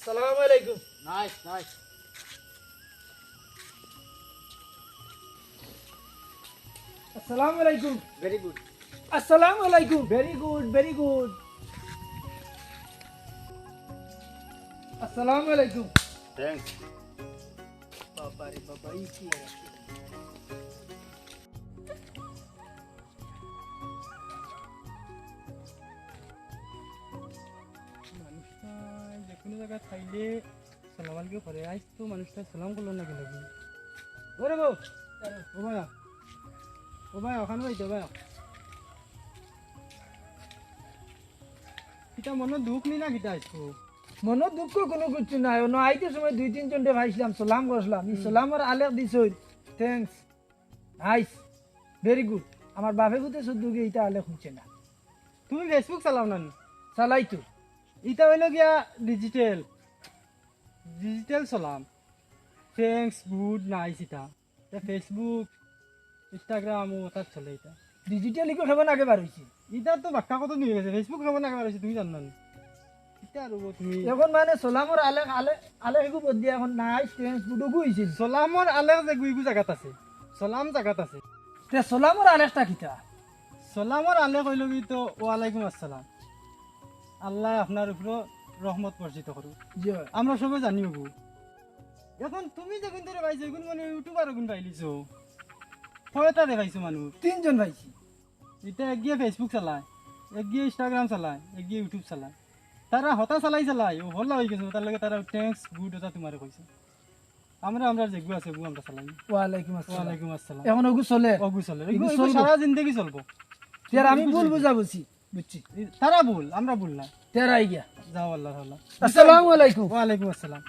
আসসালামু আলাইকুম nice nice আসসালামু আলাইকুম ভেরি গুড আসসালামু আলাইকুম ভেরি গুড ভেরি গুড আসসালামু আলাইকুম থ্যাংকস বাবা রে বাবা এই কি জায়গায় খাইলে সালাম আলাইকুম করে আজ তো মানুষটা সালাম করল না কেন ওরে বউ, ও ভাইয়া, ও ভাই ওখানে যাইতে ভাইয়া। কিটা মনে দুঃখ নি না কিটা আজকো মনো দুঃখ কোনো কিছু নাই। অন্য আইতে সময় দুই তিন তিনজনটে ভাইছিলাম, সালাম করছিলাম। ই সালামর আলেখ দিছই থ্যাংকস নাইস ভেরি গুড আমার বাপে বুঝতে শুধু এটা আলেখ হচ্ছে না। তুমি ফেসবুক চালাও না নি? চালাই তো। ইটা হইল গিয়া ডিজিটাল ডিজিটাল চলাম। থ্যাংকস গুড নাইস ইটা ফেসবুক ইনস্টাগ্রাম ও তার চলে এটা। ডিজিটালি কথা আগে বার হয়েছে ইটা তো বাক্কা কত নিয়ে গেছে। ফেসবুক খাবার না খাবার তুমি জানো না? আর তুমি এখন মানে সালামর আলেখ আলে আলেখ এগু বদ দিয়া এখন নাইস থ্যাংকস গুড হয়েছিল সলামর আলের যে গুইগু জায়গাত আছে। সলাম জায়গাত আছে। তে সালামর আলেখটা কিতা সলামর আলে কইল কি তো ওয়ালাইকুম আসসালাম। আল্লাহ আপনার উপর রহমত বর্ষিত করুক। আমরা সবাই জানি হবু এখন তুমি যখন ধরে পাইছো এখন মানে ইউটিউবার এখন পাইলিছো কয়টা দেখাইছো মানুষ? তিনজন ভাইছি এটা একগিয়ে ফেসবুক চালায় একগিয়ে ইনস্টাগ্রাম চালায় একগিয়ে ইউটিউব চালায়। তারা হতা চালাই চালাই ও হল্লা হয়ে গেছে তার লগে তারা থ্যাংকস গুড ওটা তোমার কইছে। আমরা আমরা যেগু আছে গু আমরা চালাই। ওয়ালাইকুম আসসালাম। ওয়ালাইকুম আসসালাম। এখন ওগু চলে। অগু চলে। সারা জিন্দগি চলবো। তের আমি ভুল বুঝা বুঝছি বুঝছি। তারা ভুল আমরা ভুল না। তেরাই গিয়া। যাও আল্লাহ আল্লাহ আসসালামু আলাইকুম। ওয়ালাইকুম আসসালাম।